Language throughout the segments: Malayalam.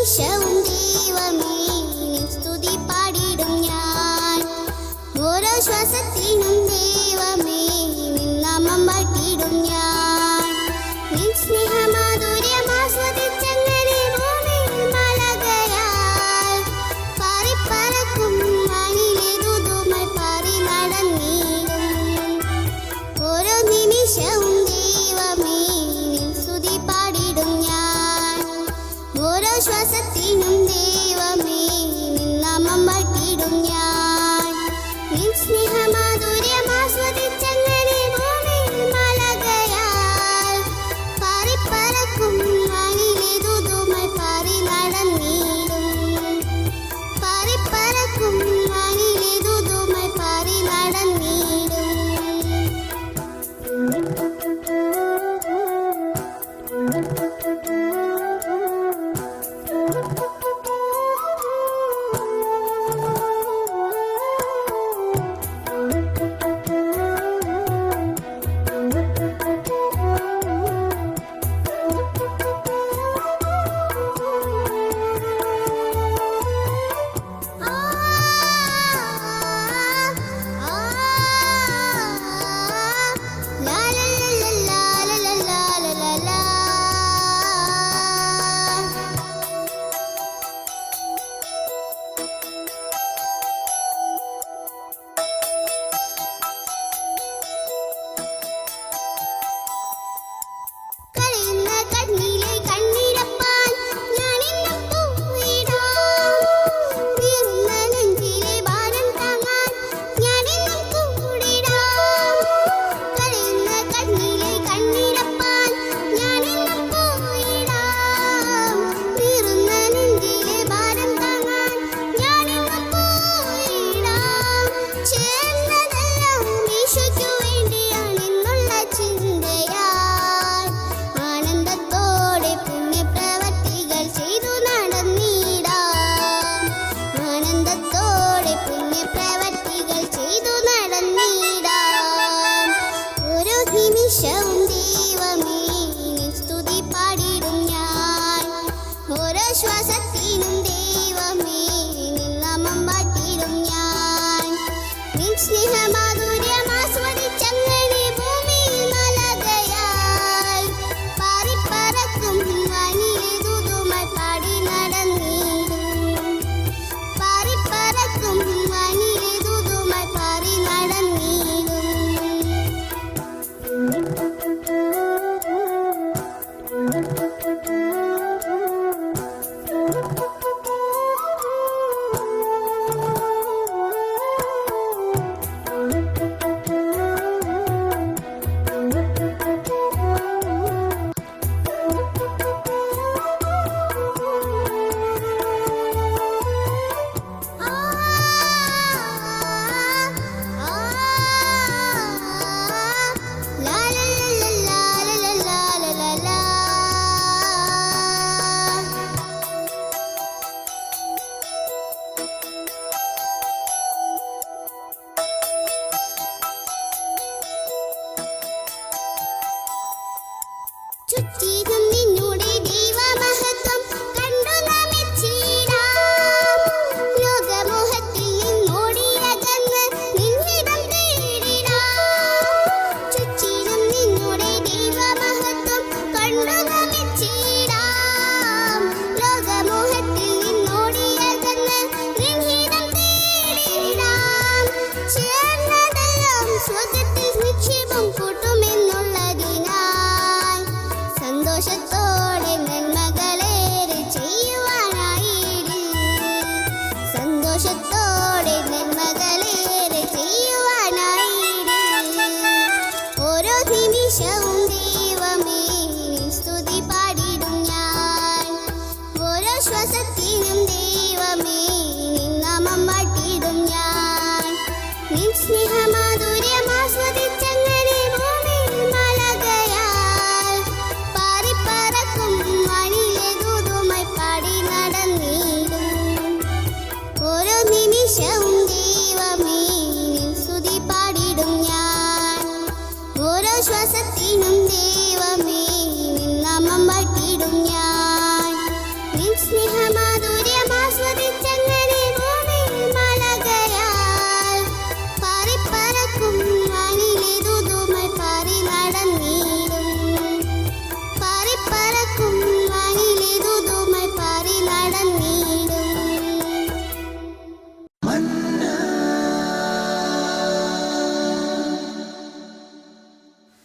നിമിഷവും ദൈവമേ സ്തുതി പാടിടും ഞാൻ. ഓരോ ശ്വാസത്തിനും ദൈവമേ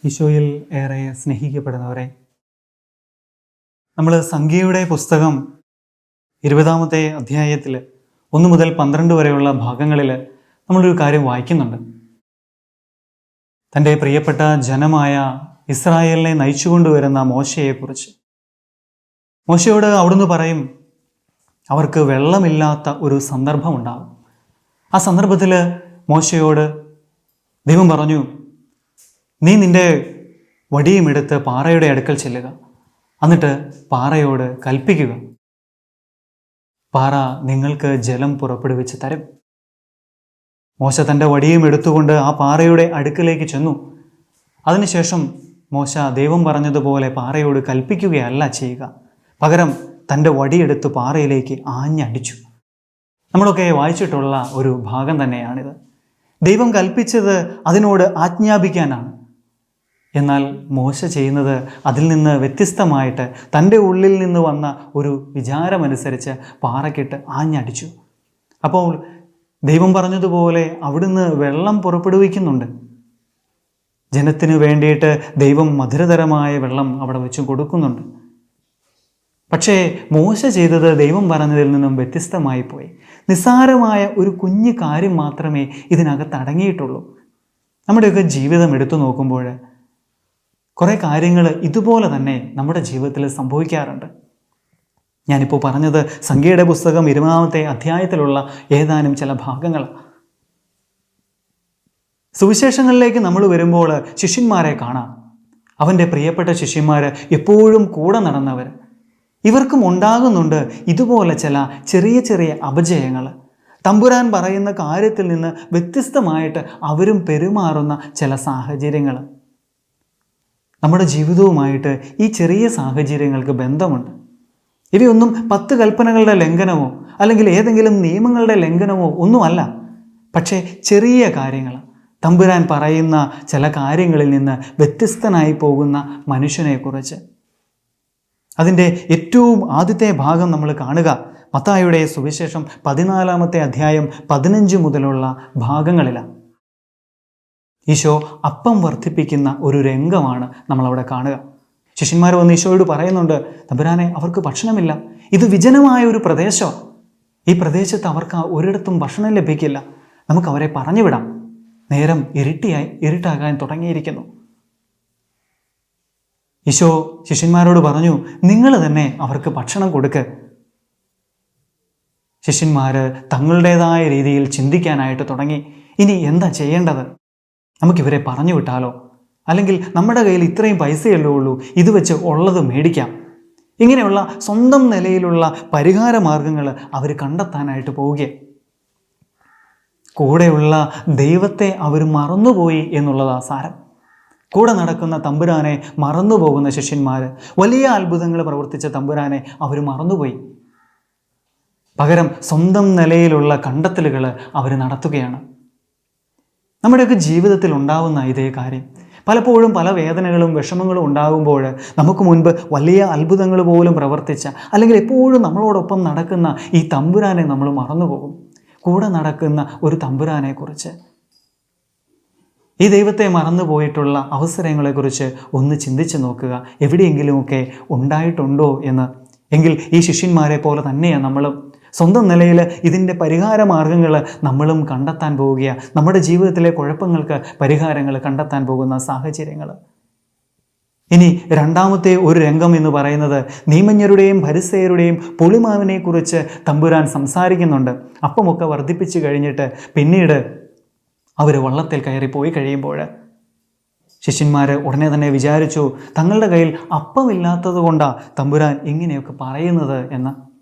ഈശോയിൽ ഏറെ സ്നേഹിക്കപ്പെടുന്നവരെ നമ്മൾ സംഖ്യയുടെ പുസ്തകം ഇരുപതാമത്തെ അധ്യായത്തിൽ ഒന്ന് മുതൽ പന്ത്രണ്ട് വരെയുള്ള ഭാഗങ്ങളിൽ നമ്മളൊരു കാര്യം വായിക്കുന്നുണ്ട്. തന്റെ പ്രിയപ്പെട്ട ജനമായ ഇസ്രായേലിനെ നയിച്ചുകൊണ്ടുവരുന്ന മോശയെക്കുറിച്ച്. മോശയോട് അവിടുന്ന് പറയും അവർക്ക് വെള്ളമില്ലാത്ത ഒരു സന്ദർഭമുണ്ടാകും ആ സന്ദർഭത്തിൽ മോശയോട് ദൈവം പറഞ്ഞു നീ നിന്റെ വടിയും എടുത്ത് പാറയുടെ അടുക്കൽ ചെല്ലുക. എന്നിട്ട് പാറയോട് കൽപ്പിക്കുക. പാറ നിങ്ങൾക്ക് ജലം പുറപ്പെടുവിച്ച് തരും. മോശ തന്റെ വടിയും എടുത്തുകൊണ്ട് ആ പാറയുടെ അടുക്കലേക്ക് ചെന്നു. അതിനുശേഷം മോശ ദൈവം പറഞ്ഞതുപോലെ പാറയോട് കൽപ്പിക്കുകയല്ല ചെയ്യുക. പകരം തന്റെ വടിയെടുത്ത് പാറയിലേക്ക് ആഞ്ഞടിച്ചു. നമ്മളൊക്കെ വായിച്ചിട്ടുള്ള ഒരു ഭാഗം തന്നെയാണിത്. ദൈവം കൽപ്പിച്ചത് അതിനോട് ആജ്ഞാപിക്കാനാണ്. എന്നാൽ മോശ ചെയ്യുന്നത് അതിൽ നിന്ന് വ്യത്യസ്തമായിട്ട് തന്റെ ഉള്ളിൽ നിന്ന് വന്ന ഒരു വിചാരമനുസരിച്ച് പാറക്കിട്ട് ആഞ്ഞടിച്ചു. അപ്പോൾ ദൈവം പറഞ്ഞതുപോലെ അവിടുന്ന് വെള്ളം പുറപ്പെടുവിക്കുന്നുണ്ട്. ജനത്തിന് വേണ്ടിയിട്ട് ദൈവം മധുരതരമായ വെള്ളം അവിടെ വെച്ച് കൊടുക്കുന്നുണ്ട്. പക്ഷേ മോശ ചെയ്തത് ദൈവം പറഞ്ഞതിൽ നിന്നും വ്യത്യസ്തമായി പോയി നിസ്സാരമായ ഒരു കുഞ്ഞു കാര്യം മാത്രമേ ഇതിനകത്ത് അടങ്ങിയിട്ടുള്ളൂ. നമ്മുടെയൊക്കെ ജീവിതം എടുത്തു നോക്കുമ്പോൾ കുറേ കാര്യങ്ങൾ ഇതുപോലെ തന്നെ നമ്മുടെ ജീവിതത്തിൽ സംഭവിക്കാറുണ്ട്. ഞാനിപ്പോൾ പറഞ്ഞത് സംഖ്യയുടെ പുസ്തകം ഇരുപതാമത്തെ അധ്യായത്തിലുള്ള ഏതാനും ചില ഭാഗങ്ങൾ സുവിശേഷങ്ങളിലേക്ക് നമ്മൾ വരുമ്പോൾ ശിഷ്യന്മാരെ കാണാം. അവന്റെ പ്രിയപ്പെട്ട ശിഷ്യന്മാർ എപ്പോഴും കൂടെ നടന്നവർ ഇവർക്കും ഉണ്ടാകുന്നുണ്ട് ഇതുപോലെ ചില ചെറിയ ചെറിയ അപജയങ്ങൾ തമ്പുരാൻ പറയുന്ന കാര്യത്തിൽ നിന്ന് വ്യത്യസ്തമായിട്ട് അവരും പെരുമാറുന്ന ചില സാഹചര്യങ്ങൾ നമ്മുടെ ജീവിതവുമായിട്ട് ഈ ചെറിയ സാഹചര്യങ്ങൾക്ക് ബന്ധമുണ്ട്. ഇവയൊന്നും പത്ത് കൽപ്പനകളുടെ ലംഘനമോ അല്ലെങ്കിൽ ഏതെങ്കിലും നിയമങ്ങളുടെ ലംഘനമോ ഒന്നുമല്ല. പക്ഷേ ചെറിയ കാര്യങ്ങൾ തമ്പുരാൻ പറയുന്ന ചില കാര്യങ്ങളിൽ നിന്ന് വ്യത്യസ്തനായി പോകുന്ന മനുഷ്യനെക്കുറിച്ച്. അതിന്റെ ഏറ്റവും ആദ്യത്തെ ഭാഗം നമ്മൾ കാണുക മത്തായുടെ സുവിശേഷം പതിനാലാമത്തെ അധ്യായം പതിനഞ്ച് മുതലുള്ള ഭാഗങ്ങളിലാണ്. ഈശോ അപ്പം വർദ്ധിപ്പിക്കുന്ന ഒരു രംഗമാണ് നമ്മളവിടെ കാണുക. ശിഷ്യന്മാർ വന്ന് ഈശോയോട് പറയുന്നുണ്ട് തമ്പുരാനെ അവർക്ക് ഭക്ഷണമില്ല. ഇത് വിജനമായ ഒരു പ്രദേശമാണ് ഈ പ്രദേശത്ത് അവർക്ക് ഒരിടത്തും ഭക്ഷണം ലഭിക്കില്ല. നമുക്ക് അവരെ പറഞ്ഞുവിടാം. നേരം ഇരുട്ടിയായി ഇരുട്ടാകാൻ തുടങ്ങിയിരിക്കുന്നു. ഈശോ ശിഷ്യന്മാരോട് പറഞ്ഞു നിങ്ങൾ തന്നെ അവർക്ക് ഭക്ഷണം കൊടുക്ക്. ശിഷ്യന്മാർ തങ്ങളുടേതായ രീതിയിൽ ചിന്തിക്കാനായിട്ട് തുടങ്ങി. ഇനി എന്താ ചെയ്യേണ്ടത്? നമുക്കിവരെ പറഞ്ഞു വിട്ടാലോ? അല്ലെങ്കിൽ നമ്മുടെ കയ്യിൽ ഇത്രയും പൈസയല്ലേ ഉള്ളൂ ഇത് വെച്ച് ഉള്ളത് മേടിക്കാം. ഇങ്ങനെയുള്ള സ്വന്തം നിലയിലുള്ള പരിഹാര മാർഗങ്ങൾ അവർ കണ്ടെത്താനായിട്ട് പോവുകയാണ് കൂടെയുള്ള ദൈവത്തെ അവർ മറന്നുപോയി എന്നുള്ളതാ സാരം. കൂടെ നടക്കുന്ന തമ്പുരാനെ മറന്നുപോകുന്ന ശിഷ്യന്മാർ വലിയ അത്ഭുതങ്ങൾ പ്രവർത്തിച്ച തമ്പുരാനെ അവർ മറന്നുപോയി. പകരം സ്വന്തം നിലയിലുള്ള കണ്ടെത്തലുകൾ അവർ നടത്തുകയാണ്. നമ്മുടെയൊക്കെ ജീവിതത്തിൽ ഉണ്ടാവുന്ന ഇതേ കാര്യം. പലപ്പോഴും പല വേദനകളും വിഷമങ്ങളും ഉണ്ടാകുമ്പോൾ നമുക്ക് മുൻപ് വലിയ അത്ഭുതങ്ങൾ പോലും പ്രവർത്തിച്ച അല്ലെങ്കിൽ എപ്പോഴും നമ്മളോടൊപ്പം നടക്കുന്ന ഈ തമ്പുരാനെ നമ്മൾ മറന്നുപോകും. കൂടെ നടക്കുന്ന ഒരു തമ്പുരാനെക്കുറിച്ച്. ഈ ദൈവത്തെ മറന്നുപോയിട്ടുള്ള അവസരങ്ങളെക്കുറിച്ച് ഒന്ന് ചിന്തിച്ച് നോക്കുക. എവിടെയെങ്കിലുമൊക്കെ ഉണ്ടായിട്ടുണ്ടോ എന്ന്. എങ്കിൽ ഈ ശിഷ്യന്മാരെ പോലെ തന്നെയാണ് നമ്മളും. സ്വന്തം നിലയിൽ ഇതിന്റെ പരിഹാര മാർഗങ്ങൾ നമ്മളും കണ്ടെത്താൻ പോവുകയാണ്. നമ്മുടെ ജീവിതത്തിലെ കുഴപ്പങ്ങൾക്ക് പരിഹാരങ്ങൾ കണ്ടെത്താൻ പോകുന്ന സാഹചര്യങ്ങൾ. ഇനി രണ്ടാമത്തെ ഒരു രംഗം എന്ന് പറയുന്നത് നീമഞ്ഞരുടെയും ഭരിസയരുടെയും പുളിമാവിനെക്കുറിച്ച് തമ്പുരാൻ സംസാരിക്കുന്നുണ്ട്. അപ്പമൊക്കെ വർദ്ധിപ്പിച്ചു കഴിഞ്ഞിട്ട് പിന്നീട് അവർ വള്ളത്തിൽ കയറി പോയി കഴിയുമ്പോൾ ശിഷ്യന്മാർ ഉടനെ തന്നെ വിചാരിച്ചു തങ്ങളുടെ കയ്യിൽ അപ്പമില്ലാത്തത് കൊണ്ടാണ് തമ്പുരാൻ ഇങ്ങനെയൊക്കെ പറയുന്നത് എന്ന്.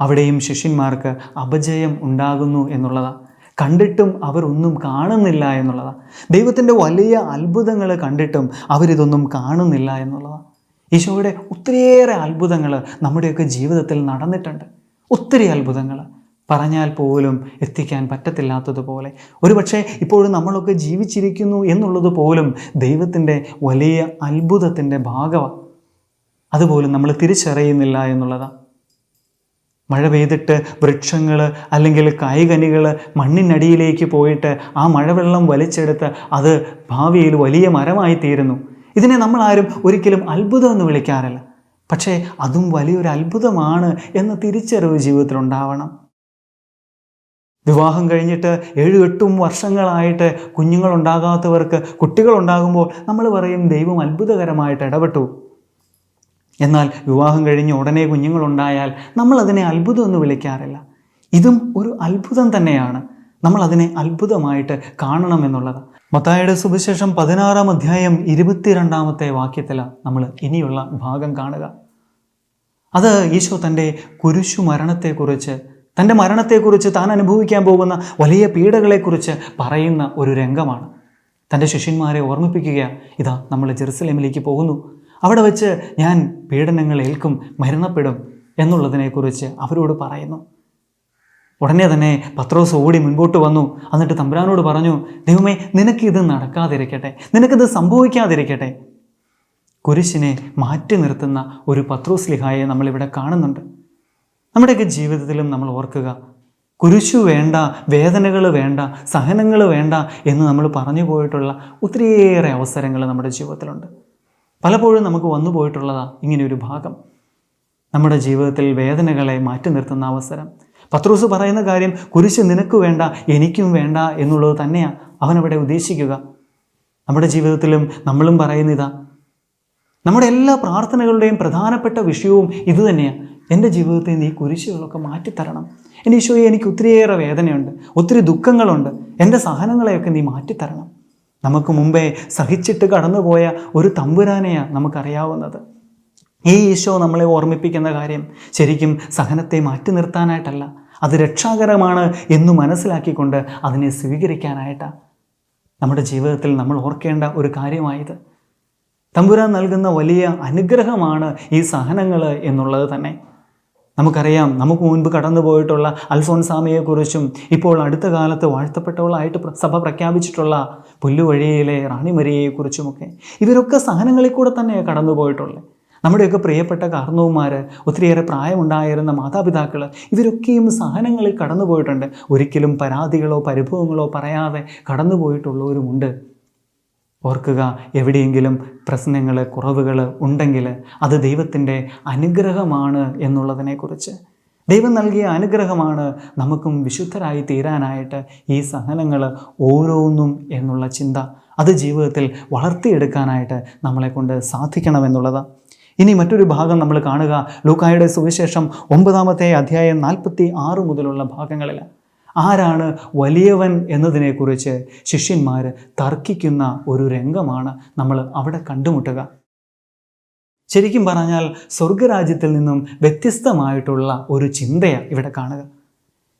അവിടെയും ശിഷ്യന്മാർക്ക് അപജയം ഉണ്ടാകുന്നു എന്നുള്ളതാണ് കണ്ടിട്ടും അവരൊന്നും കാണുന്നില്ല എന്നുള്ളതാണ് ദൈവത്തിന്റെ വലിയ അത്ഭുതങ്ങൾ കണ്ടിട്ടും അവരിതൊന്നും കാണുന്നില്ല എന്നുള്ളതാണ് ഈശോയുടെ ഒത്തിരിയേറെ അത്ഭുതങ്ങൾ നമ്മുടെയൊക്കെ ജീവിതത്തിൽ നടന്നിട്ടുണ്ട്. ഒത്തിരി അത്ഭുതങ്ങൾ പറഞ്ഞാൽ പോലും എത്തിക്കാൻ പറ്റത്തില്ലാത്തതുപോലെ. ഒരുപക്ഷെ ഇപ്പോഴും നമ്മളൊക്കെ ജീവിച്ചിരിക്കുന്നു എന്നുള്ളത് പോലും ദൈവത്തിന്റെ വലിയ അത്ഭുതത്തിന്റെ ഭാഗമാണ് അതുപോലും നമ്മൾ തിരിച്ചറിയുന്നില്ല എന്നുള്ളതാണ് മഴ പെയ്തിട്ട് വൃക്ഷങ്ങൾ അല്ലെങ്കിൽ കായ്കനികൾ മണ്ണിനടിയിലേക്ക് പോയിട്ട് ആ മഴവെള്ളം വലിച്ചെടുത്ത് അത് ഭാവിയിൽ വലിയ മരമായി തീരുന്നു ഇതിനെ നമ്മൾ ആരും ഒരിക്കലും അത്ഭുതം എന്ന് വിളിക്കാറില്ല. പക്ഷേ അതും വലിയൊരു അത്ഭുതമാണ് എന്ന തിരിച്ചറിവ് ജീവിതത്തിൽ ഉണ്ടാവണം. വിവാഹം കഴിഞ്ഞിട്ട് ഏഴ് എട്ടും വർഷങ്ങളായിട്ട് കുഞ്ഞുങ്ങളുണ്ടാകാത്തവർക്ക് കുട്ടികളുണ്ടാകുമ്പോൾ നമ്മൾ പറയും ദൈവം അത്ഭുതകരമായിട്ട് ഇടപെട്ടു. എന്നാൽ വിവാഹം കഴിഞ്ഞ് ഉടനെ കുഞ്ഞുങ്ങളുണ്ടായാൽ നമ്മൾ അതിനെ അത്ഭുതം എന്ന് വിളിക്കാറില്ല. ഇതും ഒരു അത്ഭുതം തന്നെയാണ്. നമ്മൾ അതിനെ അത്ഭുതമായിട്ട് കാണണം എന്നുള്ളത്. മത്തായുടെ സുവിശേഷം പതിനാറാം അധ്യായം ഇരുപത്തിരണ്ടാമത്തെ വാക്യത്തിലാണ് നമ്മൾ ഇനിയുള്ള ഭാഗം കാണുക. അത് ഈശോ തന്റെ കുരിശു മരണത്തെക്കുറിച്ച് തന്റെ മരണത്തെക്കുറിച്ച് താൻ അനുഭവിക്കാൻ പോകുന്ന വലിയ പീഡകളെക്കുറിച്ച് പറയുന്ന ഒരു രംഗമാണ്. തന്റെ ശിഷ്യന്മാരെ ഓർമ്മിപ്പിക്കുക ഇതാ നമ്മൾ ജെറുസലേമിലേക്ക് പോകുന്നു. അവിടെ വെച്ച് ഞാൻ പീഡനങ്ങൾ ഏൽക്കും മരണപ്പെടും എന്നുള്ളതിനെക്കുറിച്ച് അവരോട് പറയുന്നു. ഉടനെ തന്നെ പത്രോസ് ഓടി മുൻപോട്ട് വന്നു. എന്നിട്ട് തമ്പുരാനോട് പറഞ്ഞു ദൈവമേ നിനക്കിത് നടക്കാതിരിക്കട്ടെ നിനക്കിത് സംഭവിക്കാതിരിക്കട്ടെ. കുരിശിനെ മാറ്റി നിർത്തുന്ന ഒരു പത്രോസ് ലിഹായെ നമ്മളിവിടെ കാണുന്നുണ്ട്. നമ്മുടെയൊക്കെ ജീവിതത്തിലും നമ്മൾ ഓർക്കുക കുരിശു വേണ്ട വേദനകൾ വേണ്ട സഹനങ്ങൾ വേണ്ട എന്ന് നമ്മൾ പറഞ്ഞു പോയിട്ടുള്ള ഒത്തിരിയേറെ അവസരങ്ങൾ നമ്മുടെ ജീവിതത്തിലുണ്ട്. പലപ്പോഴും നമുക്ക് വന്നു പോയിട്ടുള്ളതാണ് ഇങ്ങനെ ഒരു ഭാഗം. നമ്മുടെ ജീവിതത്തിൽ വേദനകളെ മാറ്റി നിർത്തുന്ന അവസരം. പത്രോസ് പറയുന്ന കാര്യം കുരിശ് നിനക്ക് വേണ്ട എനിക്കും വേണ്ട എന്നുള്ളത് തന്നെയാണ് അവനവിടെ ഉദ്ദേശിക്കുക. നമ്മുടെ ജീവിതത്തിലും നമ്മളും പറയുന്നിതാ നമ്മുടെ എല്ലാ പ്രാർത്ഥനകളുടെയും പ്രധാനപ്പെട്ട വിഷയവും ഇതുതന്നെയാണ് എന്റെ ജീവിതത്തിൽ നിന്ന് ഈ കുരിശുകളൊക്കെ മാറ്റിത്തരണം. എന്റെ ഈശോയെ എനിക്ക് ഒത്തിരിയേറെ വേദനയുണ്ട് ഒത്തിരി ദുഃഖങ്ങളുണ്ട്. എന്റെ സഹനങ്ങളെയൊക്കെ നീ മാറ്റിത്തരണം. നമുക്ക് മുമ്പേ സഹിച്ചിട്ട് കടന്നുപോയ ഒരു തമ്പുരാനെയാണ് നമുക്കറിയാവുന്നത്. ഈ ഈശോ നമ്മളെ ഓർമ്മിപ്പിക്കുന്ന കാര്യം ശരിക്കും സഹനത്തെ മാറ്റി നിർത്താനായിട്ടല്ല. അത് രക്ഷാകരമാണ് എന്ന് മനസ്സിലാക്കിക്കൊണ്ട് അതിനെ സ്വീകരിക്കാനായിട്ടാണ് നമ്മുടെ ജീവിതത്തിൽ നമ്മൾ ഓർക്കേണ്ട ഒരു കാര്യമായത്. തമ്പുരാൻ നൽകുന്ന വലിയ അനുഗ്രഹമാണ് ഈ സഹനങ്ങൾ എന്നുള്ളത് തന്നെ. നമുക്കറിയാം നമുക്ക് മുൻപ് കടന്നു പോയിട്ടുള്ള അൽഫോൻസാമയെക്കുറിച്ചും ഇപ്പോൾ അടുത്ത കാലത്ത് വാഴ്ത്തപ്പെട്ടവളായിട്ട് സഭ പ്രഖ്യാപിച്ചിട്ടുള്ള പുല്ലുവഴിയിലെ റാണിമരിയെക്കുറിച്ചുമൊക്കെ. ഇവരൊക്കെ സഹനങ്ങളിൽ കൂടെ തന്നെ കടന്നു പോയിട്ടുള്ളത് നമ്മുടെയൊക്കെ പ്രിയപ്പെട്ട കാർന്നവന്മാർ ഒത്തിരിയേറെ പ്രായമുണ്ടായിരുന്ന മാതാപിതാക്കൾ ഇവരൊക്കെയും സഹനങ്ങളിൽ കടന്നു പോയിട്ടുണ്ട് ഒരിക്കലും പരാതികളോ പരിഭവങ്ങളോ പറയാതെ കടന്നു പോയിട്ടുള്ളവരുമുണ്ട് ഓർക്കുക എവിടെയെങ്കിലും പ്രശ്നങ്ങൾ കുറവുകൾ ഉണ്ടെങ്കിൽ അത് ദൈവത്തിന്റെ അനുഗ്രഹമാണ് എന്നുള്ളതിനെക്കുറിച്ച്. ദൈവം നൽകിയ അനുഗ്രഹമാണ് നമുക്കും വിശുദ്ധരായി തീരാനായിട്ട് ഈ സഹനങ്ങൾ ഓരോന്നും എന്നുള്ള ചിന്ത. അത് ജീവിതത്തിൽ വളർത്തിയെടുക്കാനായിട്ട് നമ്മളെ കൊണ്ട് സാധിക്കണമെന്നുള്ളതാണ് ഇനി മറ്റൊരു ഭാഗം നമ്മൾ കാണുക. ലൂക്കായുടെ സുവിശേഷം ഒമ്പതാമത്തെ അധ്യായം നാൽപ്പത്തി ആറ് മുതലുള്ള ഭാഗങ്ങളിൽ ആരാണ് വലിയവൻ എന്നതിനെക്കുറിച്ച് ശിഷ്യന്മാർ തർക്കിക്കുന്ന ഒരു രംഗമാണ് നമ്മൾ അവിടെ കണ്ടുമുട്ടുക. ശരിക്കും പറഞ്ഞാൽ സ്വർഗരാജ്യത്തിൽ നിന്നും വ്യത്യസ്തമായിട്ടുള്ള ഒരു ചിന്തയാണ് ഇവിടെ കാണുക.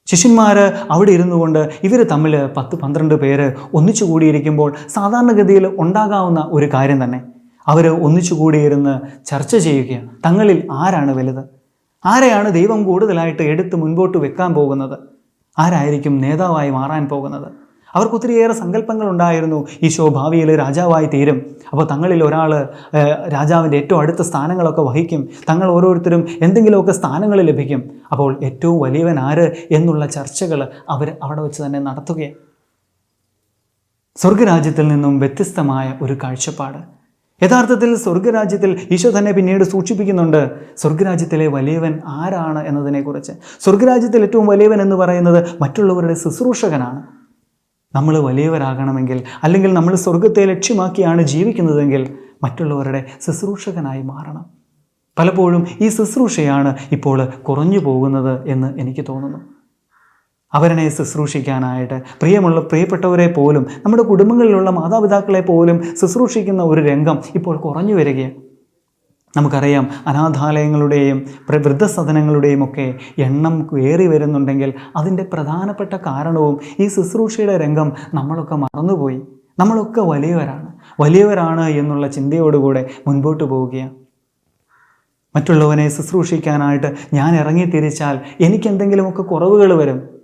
ശിഷ്യന്മാർ അവിടെ ഇരുന്നു കൊണ്ട് ഇവർ തമ്മിൽ പത്ത് പന്ത്രണ്ട് പേര് ഒന്നിച്ചു കൂടിയിരിക്കുമ്പോൾ സാധാരണഗതിയിൽ ഉണ്ടാകാവുന്ന ഒരു കാര്യം തന്നെ. അവർ ഒന്നിച്ചു കൂടിയിരുന്ന് ചർച്ച ചെയ്യുകയാണ്. തങ്ങളിൽ ആരാണ് വലുത്? ആരെയാണ് ദൈവം കൂടുതലായിട്ട് എടുത്ത് മുൻപോട്ട് വെക്കാൻ പോകുന്നത്? ആരായിരിക്കും നേതാവായി മാറാൻ പോകുന്നത്? അവർക്ക് ഒത്തിരിയേറെ സങ്കല്പങ്ങൾ ഉണ്ടായിരുന്നു ഈശോ ഭാവിയിൽ രാജാവായി തീരും. അപ്പോൾ തങ്ങളിൽ ഒരാൾ രാജാവിന്റെ ഏറ്റവും അടുത്ത സ്ഥാനങ്ങളൊക്കെ വഹിക്കും. തങ്ങൾ ഓരോരുത്തരും എന്തെങ്കിലുമൊക്കെ സ്ഥാനങ്ങൾ ലഭിക്കും. അപ്പോൾ ഏറ്റവും വലിയവൻ ആര് എന്നുള്ള ചർച്ചകൾ അവർ അവിടെ വെച്ച് തന്നെ നടത്തുകയാണ്. സ്വർഗരാജ്യത്തിൽ നിന്നും വ്യത്യസ്തമായ ഒരു കാഴ്ചപ്പാട്. യഥാർത്ഥത്തിൽ സ്വർഗരാജ്യത്തിൽ ഈശോ തന്നെ പിന്നീട് സൂക്ഷിപ്പിക്കുന്നുണ്ട്. സ്വർഗരാജ്യത്തിലെ വലിയവൻ ആരാണ് എന്നതിനെക്കുറിച്ച്. സ്വർഗരാജ്യത്തിൽ ഏറ്റവും വലിയവൻ എന്ന് പറയുന്നത് മറ്റുള്ളവരുടെ ശുശ്രൂഷകനാണ്. നമ്മൾ വലിയവരാകണമെങ്കിൽ അല്ലെങ്കിൽ നമ്മൾ സ്വർഗത്തെ ലക്ഷ്യമാക്കിയാണ് ജീവിക്കുന്നതെങ്കിൽ മറ്റുള്ളവരുടെ ശുശ്രൂഷകനായി മാറണം. പലപ്പോഴും ഈ ശുശ്രൂഷയാണ് ഇപ്പോൾ കുറഞ്ഞു പോകുന്നത് എന്ന് എനിക്ക് തോന്നുന്നു. അവരനെ ശുശ്രൂഷിക്കാനായിട്ട്. പ്രിയമുള്ള പ്രിയപ്പെട്ടവരെ പോലും നമ്മുടെ കുടുംബങ്ങളിലുള്ള മാതാപിതാക്കളെ പോലും ശുശ്രൂഷിക്കുന്ന ഒരു രംഗം ഇപ്പോൾ കുറഞ്ഞു വരികയാണ്. നമുക്കറിയാം അനാഥാലയങ്ങളുടെയും വൃദ്ധസദനങ്ങളുടെയും ഒക്കെ എണ്ണം ഏറി വരുന്നുണ്ടെങ്കിൽ അതിന്റെ പ്രധാനപ്പെട്ട കാരണവും ഈ ശുശ്രൂഷയുടെ രംഗം നമ്മളൊക്കെ മറന്നുപോയി. നമ്മളൊക്കെ വലിയവരാണ്. വലിയവരാണ് എന്നുള്ള ചിന്തയോടുകൂടെ മുൻപോട്ട് പോവുകയാണ്. മറ്റുള്ളവനെ ശുശ്രൂഷിക്കാനായിട്ട് ഞാൻ ഇറങ്ങി തിരിച്ചാൽ എനിക്കെന്തെങ്കിലുമൊക്കെ കുറവുകൾ വരും.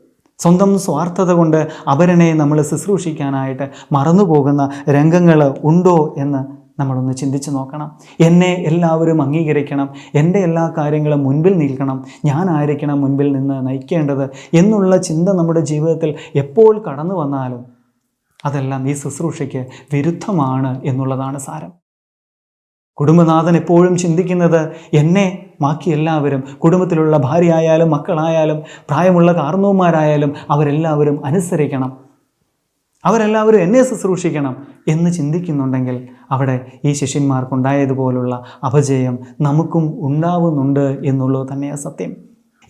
സ്വന്തം സ്വാർത്ഥത കൊണ്ട് അപരനെ നമ്മൾ ശുശ്രൂഷിക്കാനായിട്ട് മറന്നുപോകുന്ന രംഗങ്ങൾ ഉണ്ടോ എന്ന് നമ്മളൊന്ന് ചിന്തിച്ച് നോക്കണം. എന്നെ എല്ലാവരും അംഗീകരിക്കണം. എന്റെ എല്ലാ കാര്യങ്ങളും മുൻപിൽ നിൽക്കണം. ഞാൻ ആയിരിക്കണം മുൻപിൽ നിന്ന് നയിക്കേണ്ടത് എന്നുള്ള ചിന്ത നമ്മുടെ ജീവിതത്തിൽ എപ്പോൾ കടന്നു വന്നാലും അതെല്ലാം ഈ ശുശ്രൂഷയ്ക്ക് വിരുദ്ധമാണ് എന്നുള്ളതാണ് സാരം. കുടുംബനാഥൻ എപ്പോഴും ചിന്തിക്കുന്നത് എന്നെ ബാക്കി എല്ലാവരും കുടുംബത്തിലുള്ള ഭാര്യയായാലും മക്കളായാലും പ്രായമുള്ള കാർന്നവന്മാരായാലും അവരെല്ലാവരും അനുസരിക്കണം. അവരെല്ലാവരും എന്നെ ശുശ്രൂഷിക്കണം എന്ന് ചിന്തിക്കുന്നുണ്ടെങ്കിൽ അവിടെ ഈ ശിഷ്യന്മാർക്കുണ്ടായതുപോലുള്ള അപജയം നമുക്കും ഉണ്ടാവുന്നുണ്ട് എന്നുള്ളത് തന്നെയാണ് സത്യം.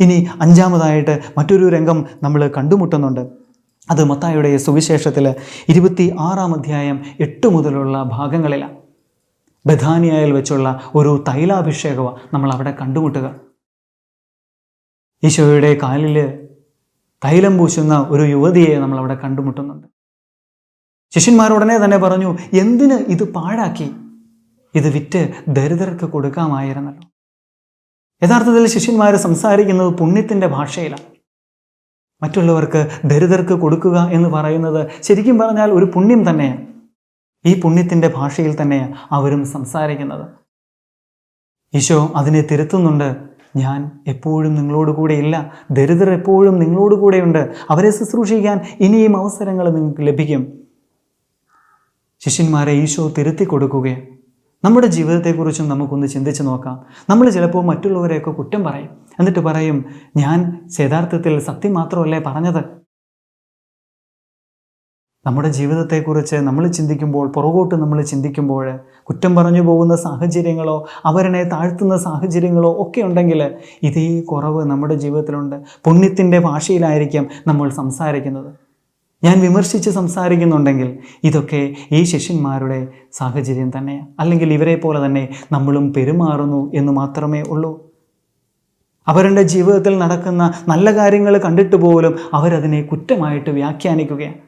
ഇനി അഞ്ചാമതായിട്ട് മറ്റൊരു രംഗം നമ്മൾ കണ്ടുമുട്ടുന്നുണ്ട്. അത് മത്തായുടെ സുവിശേഷത്തിൽ ഇരുപത്തി ആറാം അധ്യായം എട്ട് മുതലുള്ള ഭാഗങ്ങളിലാണ്. ബഥാനിയയിൽ വെച്ചുള്ള ഒരു തൈലാഭിഷേകമാണ് നമ്മൾ അവിടെ കണ്ടുമുട്ടുക. ഈശോയുടെ കാലിൽ തൈലം പൂശുന്ന ഒരു യുവതിയെ നമ്മൾ അവിടെ കണ്ടുമുട്ടുന്നുണ്ട്. ശിഷ്യന്മാരുടനെ തന്നെ പറഞ്ഞു എന്തിന് ഇത് പാഴാക്കി? ഇത് വിറ്റ് ദരിദ്രർക്ക് കൊടുക്കാമായിരുന്നല്ലോ. യഥാർത്ഥത്തിൽ ശിഷ്യന്മാർ സംസാരിക്കുന്നത് പുണ്യത്തിന്റെ ഭാഷയിലാണ്. മറ്റുള്ളവർക്ക് ദരിദ്രർക്ക് കൊടുക്കുക എന്ന് പറയുന്നത് ശരിക്കും പറഞ്ഞാൽ ഒരു പുണ്യം തന്നെയാണ്. ഈ പുണ്യത്തിന്റെ ഭാഷയിൽ തന്നെയാണ് അവരും സംസാരിക്കുന്നത്. ഈശോ അതിനെ തിരുത്തുന്നുണ്ട്. ഞാൻ എപ്പോഴും നിങ്ങളോട് കൂടെ ഇല്ല. ദരിദ്രർ എപ്പോഴും നിങ്ങളോട് കൂടെയുണ്ട് അവരെ ശുശ്രൂഷിക്കാൻ ഇനിയും അവസരങ്ങൾ നിങ്ങൾക്ക് ലഭിക്കും. ശിഷ്യന്മാരെ ഈശോ തിരുത്തി കൊടുക്കുകയാണ് നമ്മുടെ ജീവിതത്തെക്കുറിച്ചും നമുക്കൊന്ന് ചിന്തിച്ച് നോക്കാം. നമ്മൾ ചിലപ്പോൾ മറ്റുള്ളവരെയൊക്കെ കുറ്റം പറയും. എന്നിട്ട് പറയും ഞാൻ യഥാർത്ഥത്തിൽ സത്യം മാത്രമല്ലേ പറഞ്ഞത്? നമ്മുടെ ജീവിതത്തെക്കുറിച്ച് നമ്മൾ ചിന്തിക്കുമ്പോൾ പുറകോട്ട് നമ്മൾ ചിന്തിക്കുമ്പോൾ കുറ്റം പറഞ്ഞു പോകുന്ന സാഹചര്യങ്ങളോ അവരനെ താഴ്ത്തുന്ന സാഹചര്യങ്ങളോ ഒക്കെ ഉണ്ടെങ്കിൽ ഇതേ കുറവ് നമ്മുടെ ജീവിതത്തിലുണ്ട്. പുണ്യത്തിന്റെ ഭാഷയിലായിരിക്കും നമ്മൾ സംസാരിക്കുന്നത്. ഞാൻ വിമർശിച്ച് സംസാരിക്കുന്നുണ്ടെങ്കിൽ ഇതൊക്കെ ഈ ശിഷ്യന്മാരുടെ സാഹചര്യം തന്നെയാണ് അല്ലെങ്കിൽ ഇവരെ പോലെ തന്നെ നമ്മളും പെരുമാറുന്നു എന്ന് മാത്രമേ ഉള്ളൂ. അവരുടെ ജീവിതത്തിൽ നടക്കുന്ന നല്ല കാര്യങ്ങൾ കണ്ടിട്ട് പോലും അവരതിനെ കുറ്റമായിട്ട് വ്യാഖ്യാനിക്കുകയാണ്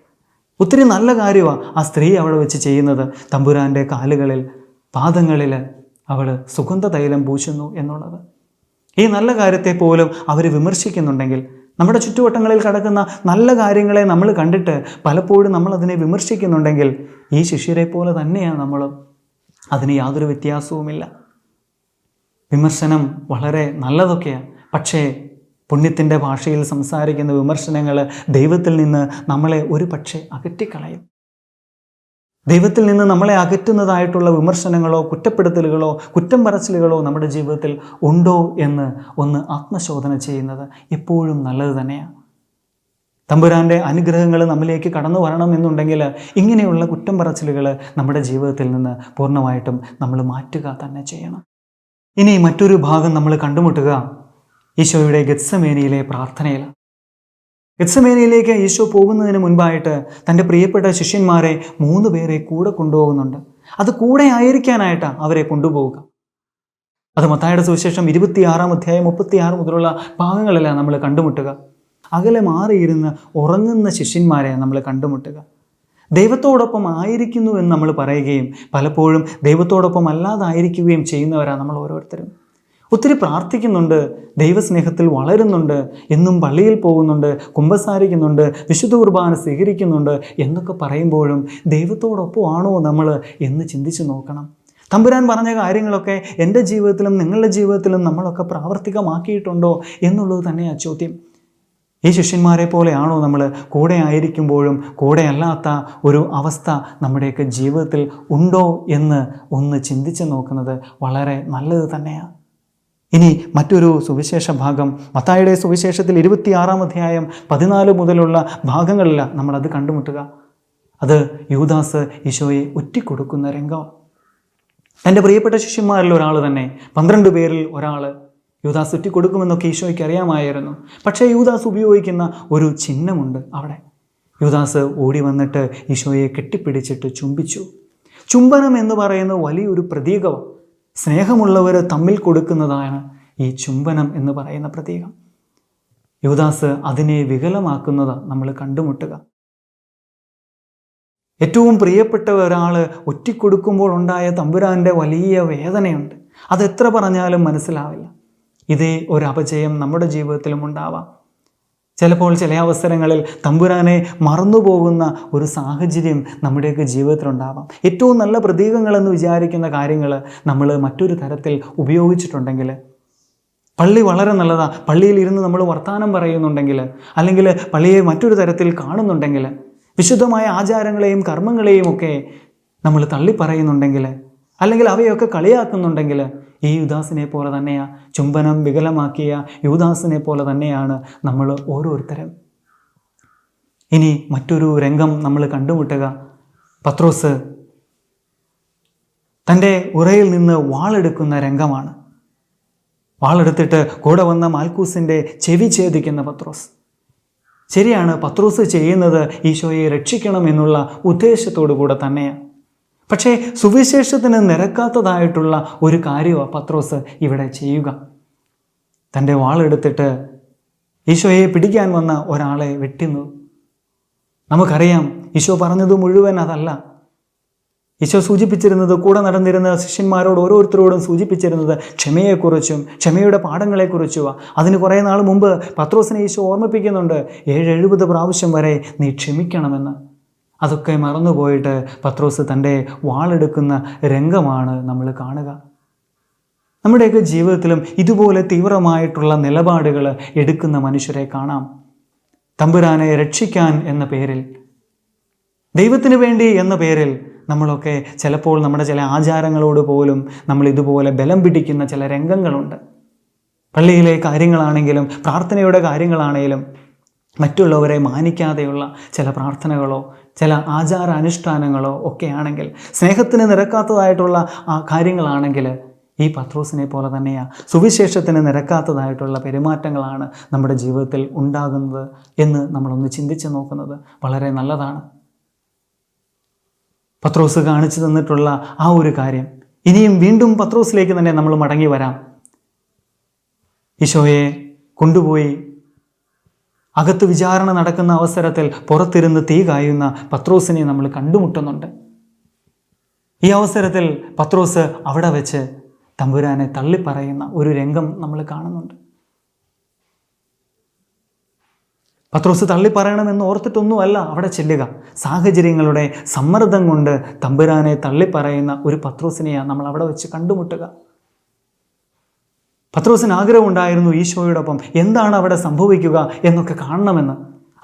ഒത്തിരി നല്ല കാര്യമാണ് ആ സ്ത്രീ അവിടെ വെച്ച് ചെയ്യുന്നത്. തമ്പുരാന്റെ കാലുകളിൽ പാദങ്ങളിൽ അവൾ സുഗന്ധ തൈലം പൂശുന്നു എന്നുള്ളത്. ഈ നല്ല കാര്യത്തെ പോലും അവർ വിമർശിക്കുന്നുണ്ടെങ്കിൽ നമ്മുടെ ചുറ്റുവട്ടങ്ങളിൽ കിടക്കുന്ന നല്ല കാര്യങ്ങളെ നമ്മൾ കണ്ടിട്ട് പലപ്പോഴും നമ്മൾ അതിനെ വിമർശിക്കുന്നുണ്ടെങ്കിൽ ഈ ശിഷ്യരെ പോലെ തന്നെയാണ് നമ്മൾ അതിന് യാതൊരു വ്യത്യാസവുമില്ല. വിമർശനം വളരെ നല്ലതൊക്കെയാണ് പക്ഷേ പുണ്യത്തിന്റെ ഭാഷയിൽ സംസാരിക്കുന്ന വിമർശനങ്ങൾ ദൈവത്തിൽ നിന്ന് നമ്മളെ ഒരു പക്ഷേ അകറ്റിക്കളയും. ദൈവത്തിൽ നിന്ന് നമ്മളെ അകറ്റുന്നതായിട്ടുള്ള വിമർശനങ്ങളോ കുറ്റപ്പെടുത്തലുകളോ കുറ്റം പറച്ചിലുകളോ നമ്മുടെ ജീവിതത്തിൽ ഉണ്ടോ എന്ന് ഒന്ന് ആത്മശോധന ചെയ്യുന്നത് എപ്പോഴും നല്ലത് തന്നെയാണ്. തമ്പുരാന്റെ അനുഗ്രഹങ്ങൾ നമ്മിലേക്ക് കടന്നു വരണം വരണമെന്നുണ്ടെങ്കിൽ ഇങ്ങനെയുള്ള കുറ്റം പറച്ചിലുകൾ നമ്മുടെ ജീവിതത്തിൽ നിന്ന് പൂർണമായിട്ടും നമ്മൾ മാറ്റുക തന്നെ ചെയ്യണം. ഇനി മറ്റൊരു ഭാഗം നമ്മൾ കണ്ടുമുട്ടുക. ഈശോയുടെ ഗത്സമേനയിലെ പ്രാർത്ഥനയിൽ. ഗത്സമേനയിലേക്ക് ഈശോ പോകുന്നതിന് മുൻപായിട്ട് തന്റെ പ്രിയപ്പെട്ട ശിഷ്യന്മാരെ മൂന്ന് പേരെ കൂടെ കൊണ്ടുപോകുന്നുണ്ട്. അത് കൂടെ ആയിരിക്കാനായിട്ടാണ് അവരെ കൊണ്ടുപോവുക. അത് മത്തായുടെ സുവിശേഷം ഇരുപത്തിയാറാം അധ്യായം മുപ്പത്തിയാറ് മുതലുള്ള ഭാഗങ്ങളെല്ലാം നമ്മൾ കണ്ടുമുട്ടുക. അകലെ മാറിയിരുന്ന് ഉറങ്ങുന്ന ശിഷ്യന്മാരെ നമ്മൾ കണ്ടുമുട്ടുക. ദൈവത്തോടൊപ്പം ആയിരിക്കുന്നു എന്ന് നമ്മൾ പറയുകയും പലപ്പോഴും ദൈവത്തോടൊപ്പം അല്ലാതായിരിക്കുകയും ചെയ്യുന്നവരാണ് നമ്മൾ ഓരോരുത്തരും. ഒത്തിരി പ്രാർത്ഥിക്കുന്നുണ്ട് ദൈവസ്നേഹത്തിൽ വളരുന്നുണ്ട് എന്നും പള്ളിയിൽ പോകുന്നുണ്ട് കുമ്പസാരിക്കുന്നുണ്ട് വിശുദ്ധ കുർബാന സ്വീകരിക്കുന്നുണ്ട് എന്നൊക്കെ പറയുമ്പോഴും ദൈവത്തോടൊപ്പം ആണോ നമ്മൾ എന്ന് ചിന്തിച്ചു നോക്കണം. തമ്പുരാൻ പറഞ്ഞ കാര്യങ്ങളൊക്കെ എന്റെ ജീവിതത്തിലും നിങ്ങളുടെ ജീവിതത്തിലും നമ്മളൊക്കെ പ്രാവർത്തികമാക്കിയിട്ടുണ്ടോ എന്നുള്ളത് തന്നെയാണ് ചോദ്യം. ഈ ശിഷ്യന്മാരെ പോലെയാണോ നമ്മൾ കൂടെ ആയിരിക്കുമ്പോഴും കൂടെ അല്ലാത്ത ഒരു അവസ്ഥ നമ്മുടെയൊക്കെ ജീവിതത്തിൽ ഉണ്ടോ എന്ന് ഒന്ന് ചിന്തിച്ച് നോക്കുന്നത് വളരെ നല്ലത് തന്നെയാണ് ഇനി മറ്റൊരു സുവിശേഷ ഭാഗം മത്തായുടെ സുവിശേഷത്തിൽ ഇരുപത്തിയാറാം അധ്യായം പതിനാല് മുതലുള്ള ഭാഗങ്ങളില്ല നമ്മളത് കണ്ടുമുട്ടുക. അത് യൂദാസ് ഈശോയെ ഒറ്റിക്കൊടുക്കുന്ന രംഗം. എന്റെ പ്രിയപ്പെട്ട ശിഷ്യന്മാരിൽ ഒരാൾ തന്നെ പന്ത്രണ്ട് പേരിൽ ഒരാൾ യൂദാസ് ഒറ്റിക്കൊടുക്കുമെന്നൊക്കെ ഈശോയ്ക്ക് അറിയാമായിരുന്നു. പക്ഷേ യൂദാസ് ഉപയോഗിക്കുന്ന ഒരു ചിഹ്നമുണ്ട് അവിടെ. യൂദാസ് ഓടി വന്നിട്ട് ഈശോയെ കെട്ടിപ്പിടിച്ചിട്ട് ചുംബിച്ചു. ചുംബനം എന്ന് പറയുന്ന വലിയൊരു പ്രതീകം സ്നേഹമുള്ളവർ തമ്മിൽ കൊടുക്കുന്നതാണ് ഈ ചുംബനം എന്ന് പറയുന്ന പ്രതീകം. യുവദാസ് അതിനെ വികലമാക്കുന്നത് നമ്മൾ കണ്ടുമുട്ടുക. ഏറ്റവും പ്രിയപ്പെട്ട ഒരാൾ ഒറ്റിക്കൊടുക്കുമ്പോൾ ഉണ്ടായ തമ്പുരാന്റെ വലിയ വേദനയുണ്ട്. അതെത്ര പറഞ്ഞാലും മനസ്സിലാവില്ല. ഇതേ ഒരു അപജയം നമ്മുടെ ജീവിതത്തിലും ഉണ്ടാവാം. ചിലപ്പോൾ ചില അവസരങ്ങളിൽ തമ്പുരാനെ മറന്നുപോകുന്ന ഒരു സാഹചര്യം നമ്മുടെയൊക്കെ ജീവിതത്തിലുണ്ടാവാം. ഏറ്റവും നല്ല പ്രതീകങ്ങളെന്ന് വിചാരിക്കുന്ന കാര്യങ്ങൾ നമ്മൾ മറ്റൊരു തരത്തിൽ ഉപയോഗിച്ചിട്ടുണ്ടെങ്കിൽ പള്ളി വളരെ നല്ലതാണ് പള്ളിയിൽ ഇരുന്ന് നമ്മൾ വർത്തമാനം പറയുന്നുണ്ടെങ്കിൽ അല്ലെങ്കിൽ പള്ളിയെ മറ്റൊരു തരത്തിൽ കാണുന്നുണ്ടെങ്കിൽ വിശുദ്ധമായ ആചാരങ്ങളെയും കർമ്മങ്ങളെയും ഒക്കെ നമ്മൾ തള്ളി പറയുന്നുണ്ടെങ്കിൽ അല്ലെങ്കിൽ അവയൊക്കെ കളിയാക്കുന്നുണ്ടെങ്കിൽ ഈ യുദാസിനെ പോലെ തന്നെയാ ചുംബനം വികലമാക്കിയ യുദാസിനെ പോലെ തന്നെയാണ് നമ്മൾ ഓരോരുത്തരും. ഇനി മറ്റൊരു രംഗം നമ്മൾ കണ്ടുമുട്ടുക. പത്രോസ് തന്റെ ഉറയിൽ നിന്ന് വാളെടുക്കുന്ന രംഗമാണ്. വാളെടുത്തിട്ട് കൂടെ വന്ന മാൽക്കൂസിന്റെ ചെവി ഛേദിക്കുന്ന പത്രോസ്. ശരിയാണ് പത്രോസ് ചെയ്യുന്നത് ഈശോയെ രക്ഷിക്കണം എന്നുള്ള ഉദ്ദേശത്തോടു കൂടെ തന്നെയാണ് പക്ഷേ സുവിശേഷത്തിന് നിരക്കാത്തതായിട്ടുള്ള ഒരു കാര്യമാണ് പത്രോസ് ഇവിടെ ചെയ്യുക. തന്റെ വാളെടുത്തിട്ട് ഈശോയെ പിടിക്കാൻ വന്ന ഒരാളെ വെട്ടുന്നു. നമുക്കറിയാം ഈശോ പറഞ്ഞത് മുഴുവൻ അതല്ല. ഈശോ സൂചിപ്പിച്ചിരുന്നത് കൂടെ നടന്നിരുന്ന ശിഷ്യന്മാരോട് ഓരോരുത്തരോടും സൂചിപ്പിച്ചിരുന്നത് ക്ഷമയെക്കുറിച്ചും ക്ഷമയുടെ പാഠങ്ങളെക്കുറിച്ചുമാണ് അതിന് കുറേ നാൾ മുമ്പ് പത്രോസിനെ ഈശോ ഓർമ്മിപ്പിക്കുന്നുണ്ട് ഏഴ് എഴുപത് പ്രാവശ്യം വരെ നീ ക്ഷമിക്കണമെന്ന്. അതൊക്കെ മറന്നുപോയിട്ട് പത്രോസ് തന്റെ വാളെടുക്കുന്ന രംഗമാണ് നമ്മൾ കാണുക. നമ്മുടെയൊക്കെ ജീവിതത്തിലും ഇതുപോലെ തീവ്രമായിട്ടുള്ള നിലപാടുകൾ എടുക്കുന്ന മനുഷ്യരെ കാണാം. തമ്പുരാനെ രക്ഷിക്കാൻ എന്ന പേരിൽ ദൈവത്തിന് വേണ്ടി എന്ന പേരിൽ നമ്മളൊക്കെ ചിലപ്പോൾ നമ്മുടെ ചില ആചാരങ്ങളോട് പോലും നമ്മൾ ഇതുപോലെ ബലം പിടിക്കുന്ന ചില രംഗങ്ങളുണ്ട്. പള്ളിയിലെ കാര്യങ്ങളാണെങ്കിലും പ്രാർത്ഥനയുടെ കാര്യങ്ങളാണെങ്കിലും മറ്റുള്ളവരെ മാനിക്കാതെയുള്ള ചില പ്രാർത്ഥനകളോ ചില ആചാര അനുഷ്ഠാനങ്ങളോ ഒക്കെ ആണെങ്കിൽ സ്നേഹത്തിന് നിരക്കാത്തതായിട്ടുള്ള ആ കാര്യങ്ങളാണെങ്കിൽ ഈ പത്രോസിനെ പോലെ തന്നെയാണ് സുവിശേഷത്തിന് നിരക്കാത്തതായിട്ടുള്ള പെരുമാറ്റങ്ങളാണ് നമ്മുടെ ജീവിതത്തിൽ ഉണ്ടാകുന്നത് എന്ന് നമ്മളൊന്ന് ചിന്തിച്ച് നോക്കുന്നത് വളരെ നല്ലതാണ്. പത്രോസ് കാണിച്ചു തന്നിട്ടുള്ള ആ ഒരു കാര്യം. ഇനിയും വീണ്ടും പത്രോസിലേക്ക് തന്നെ നമ്മൾ മടങ്ങി വരാം. ഈശോയെ കൊണ്ടുപോയി അകത്ത് വിചാരണ നടക്കുന്ന അവസരത്തിൽ പുറത്തിരുന്ന് തീ കായുന്ന പത്രോസിനെ നമ്മൾ കണ്ടുമുട്ടുന്നുണ്ട്. ഈ അവസരത്തിൽ പത്രോസ് അവിടെ വെച്ച് തമ്പുരാനെ തള്ളിപ്പറയുന്ന ഒരു രംഗം നമ്മൾ കാണുന്നുണ്ട്. പത്രോസ് തള്ളിപ്പറയണമെന്ന് ഓർത്തിട്ടൊന്നുമല്ല അവിടെ ചെല്ലുക. സാഹചര്യങ്ങളുടെ സമ്മർദ്ദം കൊണ്ട് തമ്പുരാനെ തള്ളിപ്പറയുന്ന ഒരു പത്രോസിനെയാണ് നമ്മൾ അവിടെ വെച്ച് കണ്ടുമുട്ടുക. പത്രോസിന് ആഗ്രഹമുണ്ടായിരുന്നു ഈശോയോടൊപ്പം എന്താണ് അവിടെ സംഭവിക്കുക എന്നൊക്കെ കാണണമെന്ന്.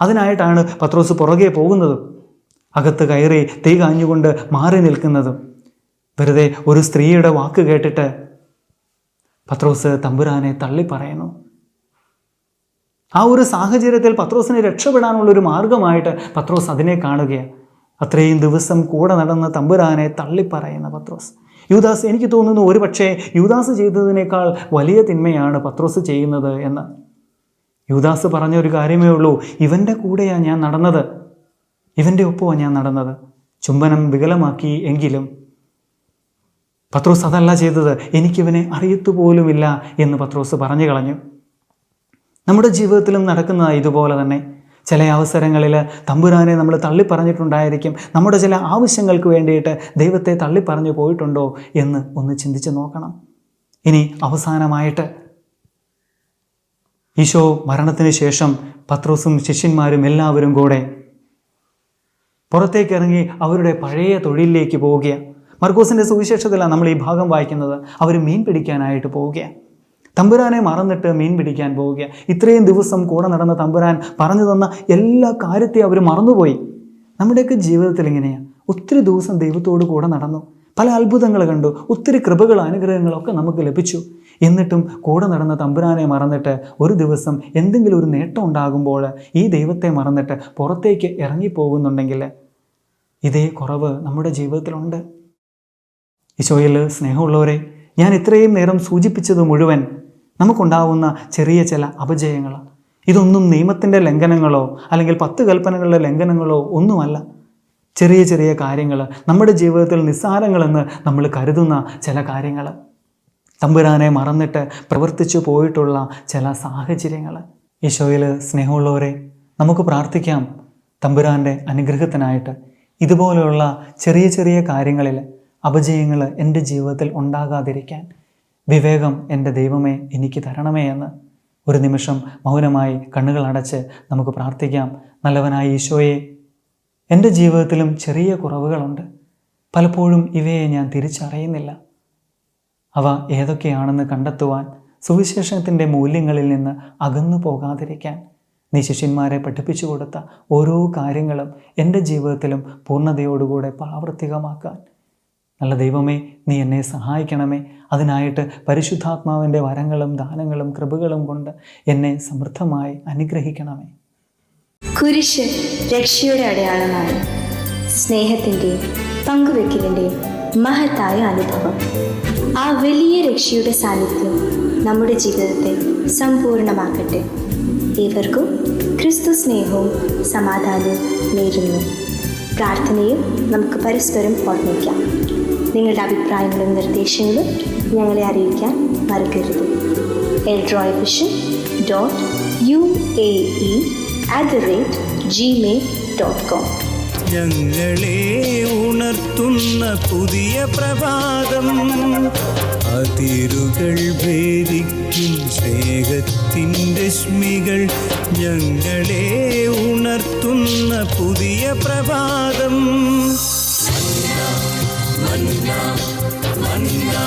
അതിനായിട്ടാണ് പത്രോസ് പുറകെ പോകുന്നത്. അകത്ത് കയറി തീ കാഞ്ഞുകൊണ്ട് മാറി നിൽക്കുന്നതും. വെറുതെ ഒരു സ്ത്രീയുടെ വാക്ക് കേട്ടിട്ട് പത്രോസ് തമ്പുരാനെ തള്ളി പറയുന്നു ആ ഒരു സാഹചര്യത്തിൽ പത്രോസിനെ രക്ഷപ്പെടാനുള്ള ഒരു മാർഗമായിട്ട് പത്രോസ് അതിനെ കാണുകയാണ്. അത്രയും ദിവസം കൂടെ നടന്ന തമ്പുരാനെ തള്ളിപ്പറയുന്ന പത്രോസ്. യൂദാസ് എനിക്ക് തോന്നുന്നു ഒരു പക്ഷേ യൂദാസ് ചെയ്തതിനേക്കാൾ വലിയ തിന്മയാണ് പത്രോസ് ചെയ്യുന്നത് എന്ന്. യൂദാസ് പറഞ്ഞ ഒരു കാര്യമേ ഉള്ളൂ ഇവന്റെ കൂടെയാണ് ഞാൻ നടന്നത്. ഇവന്റെ ഒപ്പമാണ് ഞാൻ നടന്നത്. ചുംബനം വികലമാക്കി എങ്കിലും പത്രോസ് അതല്ല ചെയ്തത്. എനിക്കിവനെ അറിയത്തുപോലുമില്ല എന്ന് പത്രോസ് പറഞ്ഞു കളഞ്ഞു. നമ്മുടെ ജീവിതത്തിലും നടക്കുന്ന ഇതുപോലെ തന്നെ. ചില അവസരങ്ങളിൽ തമ്പുരാനെ നമ്മൾ തള്ളിപ്പറഞ്ഞിട്ടുണ്ടായിരിക്കും. നമ്മുടെ ചില ആവശ്യങ്ങൾക്ക് വേണ്ടിയിട്ട് ദൈവത്തെ തള്ളിപ്പറഞ്ഞു പോയിട്ടുണ്ടോ എന്ന് ഒന്ന് ചിന്തിച്ച് നോക്കണം. ഇനി അവസാനമായിട്ട് ഈശോ മരണത്തിന് ശേഷം പത്രോസും ശിഷ്യന്മാരും എല്ലാവരും കൂടെ പുറത്തേക്ക് ഇറങ്ങി അവരുടെ പഴയ തൊഴിലിലേക്ക് പോവുകയാണ്. മർക്കോസിന്റെ സുവിശേഷത്തിലാണ് നമ്മൾ ഈ ഭാഗം വായിക്കുന്നത്. അവർ മീൻ പിടിക്കാനായിട്ട് പോവുകയാണ്. തമ്പുരാനെ മറന്നിട്ട് മീൻ പിടിക്കാൻ പോവുക ഇത്രയും ദിവസം കൂടെ നടന്ന തമ്പുരാൻ പറഞ്ഞു തന്ന എല്ലാ കാര്യത്തെയും അവർ മറന്നുപോയി. നമ്മുടെയൊക്കെ ജീവിതത്തിൽ ഇങ്ങനെയാണ് ഒത്തിരി ദിവസം ദൈവത്തോട് കൂടെ നടന്നു. പല അത്ഭുതങ്ങൾ കണ്ടു. ഒത്തിരി കൃപകൾ അനുഗ്രഹങ്ങളൊക്കെ നമുക്ക് ലഭിച്ചു. എന്നിട്ടും കൂടെ നടന്ന തമ്പുരാനെ മറന്നിട്ട് ഒരു ദിവസം എന്തെങ്കിലും ഒരു നേട്ടം ഉണ്ടാകുമ്പോൾ ഈ ദൈവത്തെ മറന്നിട്ട് പുറത്തേക്ക് ഇറങ്ങിപ്പോകുന്നുണ്ടെങ്കിൽ ഇതേ കുറവ് നമ്മുടെ ജീവിതത്തിലുണ്ട്. ഈശോയിൽ സ്നേഹമുള്ളവരെ ഞാൻ ഇത്രയും നേരം സൂചിപ്പിച്ചത് മുഴുവൻ നമുക്കുണ്ടാവുന്ന ചെറിയ ചില അപജയങ്ങൾ. ഇതൊന്നും നിയമത്തിന്റെ ലംഘനങ്ങളോ അല്ലെങ്കിൽ പത്ത് കൽപ്പനകളുടെ ലംഘനങ്ങളോ ഒന്നുമല്ല. ചെറിയ ചെറിയ കാര്യങ്ങൾ നമ്മുടെ ജീവിതത്തിൽ നിസ്സാരങ്ങളെന്ന് നമ്മൾ കരുതുന്ന ചില കാര്യങ്ങൾ. തമ്പുരാനെ മറന്നിട്ട് പ്രവർത്തിച്ചു പോയിട്ടുള്ള ചില സാഹചര്യങ്ങൾ. ഈശോയിൽ സ്നേഹമുള്ളവരെ നമുക്ക് പ്രാർത്ഥിക്കാം തമ്പുരാന്റെ അനുഗ്രഹത്തിനായിട്ട്. ഇതുപോലെയുള്ള ചെറിയ ചെറിയ കാര്യങ്ങളിൽ അപജയങ്ങൾ എന്റെ ജീവിതത്തിൽ ഉണ്ടാകാതിരിക്കാൻ. വിവേകം എന്റെ ദൈവമേ എനിക്ക് തരണമേ എന്ന് ഒരു നിമിഷം മൗനമായി കണ്ണുകൾ അടച്ച് നമുക്ക് പ്രാർത്ഥിക്കാം. നല്ലവനായ ഈശോയെ എന്റെ ജീവിതത്തിലും ചെറിയ കുറവുകളുണ്ട്. പലപ്പോഴും ഇവയെ ഞാൻ തിരിച്ചറിയുന്നില്ല. അവ ഏതൊക്കെയാണെന്ന് കണ്ടെത്തുവാൻ സുവിശേഷത്തിന്റെ മൂല്യങ്ങളിൽ നിന്ന് അകന്നു പോകാതിരിക്കാൻ നീ ശിഷ്യന്മാരെ പഠിപ്പിച്ചു കൊടുത്ത ഓരോ കാര്യങ്ങളും എന്റെ ജീവിതത്തിലും പൂർണതയോടുകൂടെ പ്രാവർത്തികമാക്കാൻ നല്ല ദൈവമേ നീ എന്നെ സഹായിക്കണമേ. അതിനായിട്ട് പരിശുദ്ധാത്മാവിന്റെ വരങ്ങളും ദാനങ്ങളും കൃപകളും കൊണ്ട് എന്നെ സമൃദ്ധമായി അനുഗ്രഹിക്കണമേ. കുരിശ് രക്ഷയുടെ അടയാളമാണ്. സ്നേഹത്തിന്റെയും പങ്കുവെക്കലിന്റെയും മഹത്തായ അനുഭവം. ആ വലിയ രക്ഷയുടെ സാന്നിധ്യം നമ്മുടെ ജീവിതത്തെ സമ്പൂർണമാക്കട്ടെ ഏവർക്കും ക്രിസ്തു സ്നേഹവും സമാധാനവും നേരുന്നു. പ്രാർത്ഥനയും നമുക്ക് പരസ്പരം ഓർമ്മിക്കാം. നിങ്ങളുടെ അഭിപ്രായങ്ങളും നിർദ്ദേശങ്ങളും ഞങ്ങളെ അറിയിക്കാൻ മറക്കരുത്. Eldroy vision dot U A E at the rate Gmail dot com ഞങ്ങളെ ഉണർത്തുന്ന പുതിയ പ്രഭാതം. അതിരുകൾ ഭേദിക്കും സ്നേഹത്തിന്റെ രശ്മികൾ ഞങ്ങളെ ഉണർത്തുന്ന പുതിയ പ്രഭാതം. மன்னா மன்னா